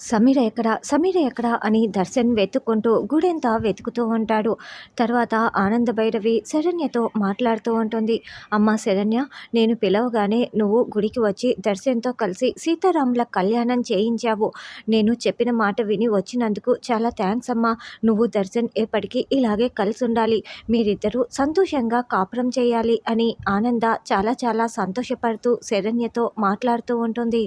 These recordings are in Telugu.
సమీర ఎక్కడ సమీర ఎక్కడ అని దర్శన్ వెతుక్కుంటూ గుడెంతా వెతుకుతూ ఉంటాడు. తర్వాత ఆనంద భైరవి శరణ్యతో మాట్లాడుతూ ఉంటుంది. అమ్మ శరణ్య నేను పిలవగానే నువ్వు గుడికి వచ్చి దర్శన్తో కలిసి సీతారాముల కళ్యాణం చేయించావు. నేను చెప్పిన మాట విని వచ్చినందుకు చాలా థ్యాంక్స్ అమ్మా. నువ్వు దర్శన్ ఎప్పటికీ ఇలాగే కలిసి ఉండాలి మీరిద్దరూ సంతోషంగా కాపురం చేయాలి అని ఆనంద చాలా చాలా సంతోషపడుతూ శరణ్యతో మాట్లాడుతూ ఉంటుంది.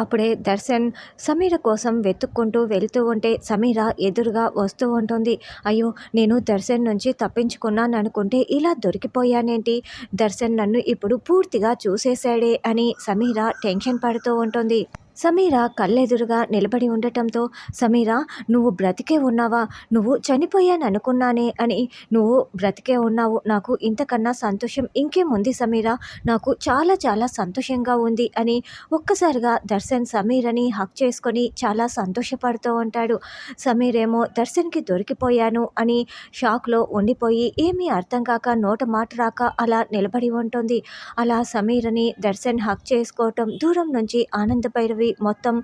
అప్పుడే దర్శన్ సమీర కోసం వెతుక్కుంటూ వెళ్తూ ఉంటే సమీర ఎదురుగా వస్తూ ఉంటుంది. అయ్యో నేను దర్శన్ నుంచి తప్పించుకున్నాను అనుకుంటే ఇలా దొరికిపోయానేంటి? దర్శన్ నన్ను ఇప్పుడు పూర్తిగా చూసేశాడే అని సమీర టెన్షన్ పడుతూ ఉంటుంది. సమీర కళ్ళెదురుగా నిలబడి ఉండటంతో సమీర నువ్వు బ్రతికే ఉన్నావా? నువ్వు చనిపోయాను అనుకున్నానే అని నువ్వు బ్రతికే ఉన్నావు. నాకు ఇంతకన్నా సంతోషం ఇంకేముంది సమీర? నాకు చాలా చాలా సంతోషంగా ఉంది అని ఒక్కసారిగా దర్శన్ సమీరని హక్ చేసుకొని చాలా సంతోషపడుతూ ఉంటాడు. సమీర్ ఏమో దర్శన్కి దొరికిపోయాను అని షాక్లో ఉండిపోయి ఏమీ అర్థం కాక నోట మాట రాక అలా నిలబడి ఉంటుంది అలా సమీరని దర్శన్ హక్ చేసుకోవటం దూరం నుంచి ఆనంద భైరవి మొత్తం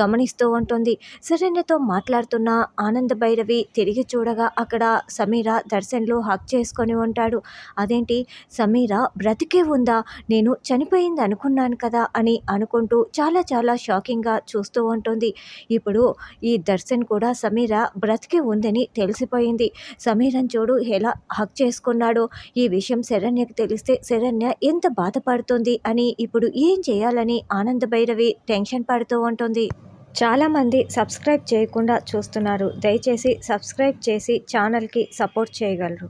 గమనిస్తూ ఉంటుంది. శరణ్యతో మాట్లాడుతున్న ఆనంద భైరవి తిరిగి చూడగా అక్కడ సమీర దర్శన్లో హక్ చేసుకొని ఉంటాడు. అదేంటి? సమీర బ్రతికే ఉందా? నేను చనిపోయింది అనుకున్నాను కదా అని అనుకుంటూ చాలా చాలా షాకింగ్గా చూస్తూ ఉంటుంది. ఇప్పుడు ఈ దర్శన్ కూడా సమీర బ్రతికే ఉందని తెలిసిపోయింది. సమీరన్ చూడు ఎలా హక్ చేసుకున్నాడో. ఈ విషయం శరణ్యకు తెలిస్తే శరణ్య ఎంత బాధపడుతుంది అని ఇప్పుడు ఏం చేయాలని ఆనంద భైరవి టెన్షన్ పడుతూ ఉంటుంది. చాలామంది సబ్స్క్రైబ్ చేయకుండా చూస్తున్నారు. దయచేసి సబ్స్క్రైబ్ చేసి ఛానల్కి సపోర్ట్ చేయగలరు.